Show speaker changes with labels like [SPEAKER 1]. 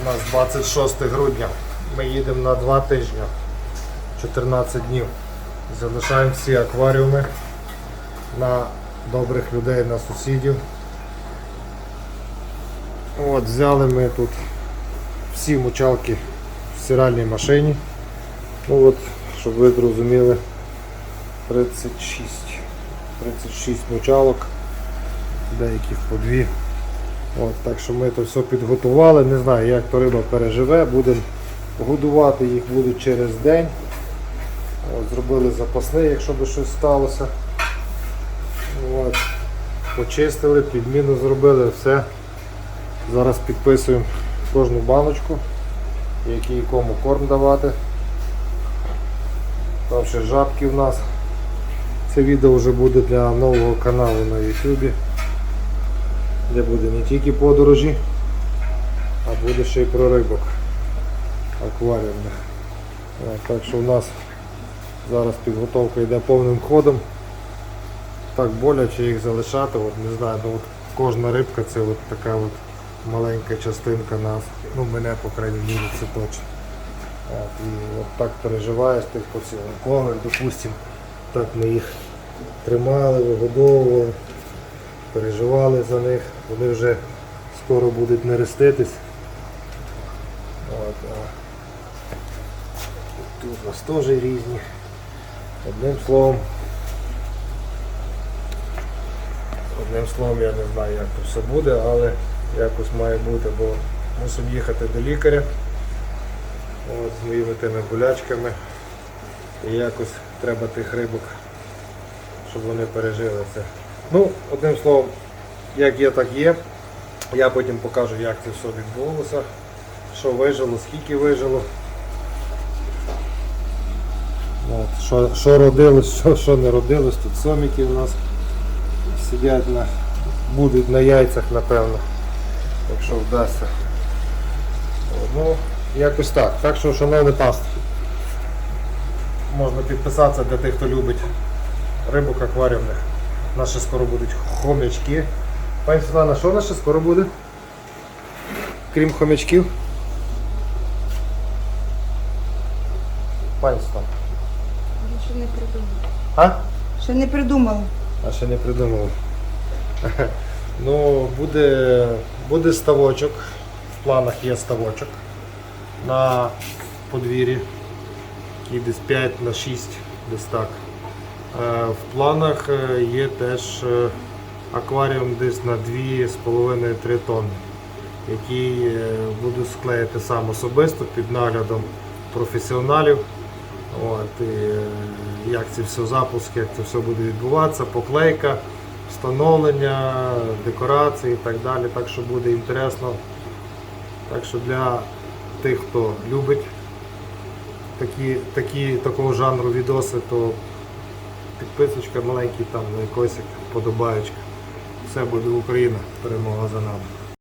[SPEAKER 1] У нас 26 грудня. Ми їдемо на 2 тижні, 14 днів. Залишаємо всі акваріуми на добрих людей, на сусідів. От, взяли ми тут всі мочалки в стиральній машині. Ну от, щоб ви зрозуміли, 36. 36 мочалок, деяких по дві. От, так що ми це все підготували. Не знаю, як то риба переживе. Будемо годувати їх будуть через день. От, зробили запасний, якщо би щось сталося. От, почистили, підміну зробили, все. Зараз підписуємо кожну баночку, який кому корм давати. Там ще жабки в нас. Це відео вже буде для нового каналу на YouTube, де буде не тільки подорожі, а буде ще й про рибок акваріумних. Так що у нас зараз підготовка йде повним ходом. Так боляче їх залишати, от не знаю, ну от кожна рибка це от така от маленька частинка нас. Ну мене по крайній мірі це точно. От, і от так переживаєш тих поцілункових, допустимо, так ми їх тримали, вигодовували, переживали за них, вони вже скоро будуть нереститись. От, а тут у нас теж різні. Одним словом, одним словом я не знаю як це все буде, але якось має бути, бо мусимо їхати до лікаря от, з моїми тими болячками. І якось треба тих рибок, щоб вони пережили це. Ну, одним словом, як є, так є. Я потім покажу, як це все відбулося, що вижило, скільки вижило. От, що, що родилось, що, що не родилось, тут соміки у нас сидять на, будуть на яйцях, напевно, якщо вдасться. Ну, якось так. Так що, шановний пастор, можна підписатися для тих, хто любить рибок акваріумних. Наші скоро будуть хомячки. Пані Світлана, що наше скоро буде? Крім хомячків? Пані Світлана.
[SPEAKER 2] Ще не придумали.
[SPEAKER 1] А?
[SPEAKER 2] Ще не придумали.
[SPEAKER 1] А ще не придумав. Ну, буде, буде ставочок. В планах є ставочок на подвір'ї. І десь 5 на 6, десь так. Е, В планах е, є теж е, акваріум десь на 2,5-3 тонни, який буду склеїти сам особисто під наглядом професіоналів. От, і, як це все запуск, як це все буде відбуватися, поклейка, встановлення, декорації і так далі. Так що буде інтересно. Так що для тих, хто любить такі, такі, такого жанру відоси, то підписочка маленький там, лайкосик, подобаєчка. Все буде Україна, перемога за нами.